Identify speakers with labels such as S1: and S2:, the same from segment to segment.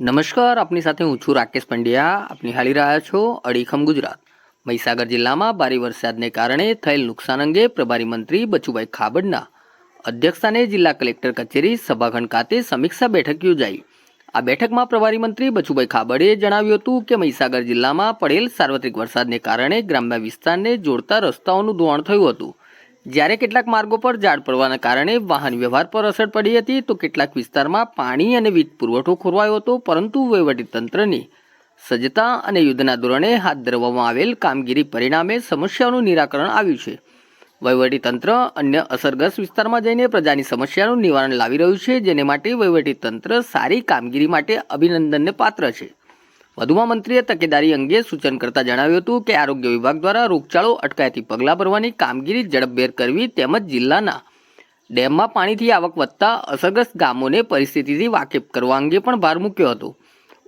S1: નમસ્કાર, આપની સાથે હું છું રાકેશ પંડ્યા. આપની હાલી રહ્યા છો અડીખમ ગુજરાત. મહીસાગર જિલ્લામાં ભારે વરસાદને કારણે થયેલ નુકસાન અંગે પ્રભારી મંત્રી બચુભાઈ ખાબડના અધ્યક્ષસ્થાને જિલ્લા કલેક્ટર કચેરી સભાખંડ ખાતે સમીક્ષા બેઠક યોજાઈ. આ બેઠકમાં પ્રભારી મંત્રી બચુભાઈ ખાબડે જણાવ્યું હતું કે મહીસાગર જિલ્લામાં પડેલ સાર્વત્રિક વરસાદને કારણે ગ્રામ્ય વિસ્તારને જોડતા રસ્તાઓનું ધોવાણ થયું હતું. જ્યારે કેટલાક માર્ગો પર ઝાડ પડવાના કારણે વાહન વ્યવહાર પર અસર પડી હતી, તો કેટલાક વિસ્તારમાં પાણી અને વીજ પુરવઠો ખોરવાયો હતો, પરંતુ વહીવટીતંત્રની સજ્જતા અને યુદ્ધના ધોરણે હાથ ધરવામાં આવેલ કામગીરી પરિણામે સમસ્યાઓનું નિરાકરણ આવ્યું છે. વહીવટીતંત્ર અન્ય અસરગ્રસ્ત વિસ્તારમાં જઈને પ્રજાની સમસ્યાનું નિવારણ લાવી રહ્યું છે, જેને માટે વહીવટીતંત્ર સારી કામગીરી માટે અભિનંદનને પાત્ર છે. વધુમાં મંત્રીએ તકેદારી અંગે સૂચન કરતા જણાવ્યું હતું કે આરોગ્ય વિભાગ દ્વારા રોગચાળો અટકાયતી પગલાં ભરવાની કામગીરી ઝડપભેર કરવી તેમજ જિલ્લાના ડેમમાં પાણીથી આવક વધતા અસરગ્રસ્ત ગામોને પરિસ્થિતિથી વાકેફ કરવા અંગે પણ ભાર મૂક્યો હતો.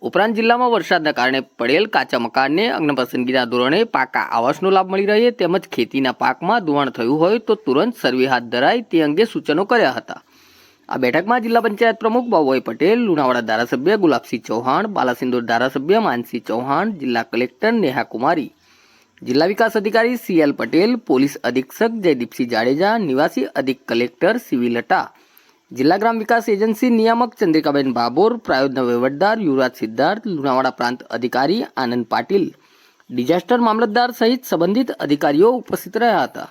S1: ઉપરાંત જિલ્લામાં વરસાદના કારણે પડેલ કાચા મકાનને અગ્ન પસંદગીના ધોરણે પાકા આવાસનો લાભ મળી રહે તેમજ ખેતીના પાકમાં ધોવાણ થયું હોય તો તુરંત સર્વે હાથ ધરાય તે અંગે સૂચનો કર્યા હતા. આ બેઠકમાં જિલ્લા પંચાયત પ્રમુખ બાબુભાઈ પટેલ, લુણાવાડા ધારાસભ્ય ગુલાબસિંહ ચૌહાણ, બાલાસિંદોર ધારાસભ્ય માનસિંહ ચૌહાણ, જિલ્લા કલેક્ટર નેહા કુમારી. જિલ્લા વિકાસ અધિકારી સી એલ પટેલ, પોલીસ અધિક્ષક જયદીપસિંહ જાડેજા, નિવાસી અધિક કલેક્ટર સીવી લટા જિલ્લા ગ્રામ વિકાસ એજન્સી નિયામક ચંદ્રિકાબેન બાબોર પ્રાયોજના વહીવટદાર યુવરાજ સિદ્ધાર્થ, લુણાવાડા પ્રાંત અધિકારી આનંદ પાટીલ. ડિઝાસ્ટર મામલતદાર સહિત સંબંધિત અધિકારીઓ ઉપસ્થિત રહ્યા હતા.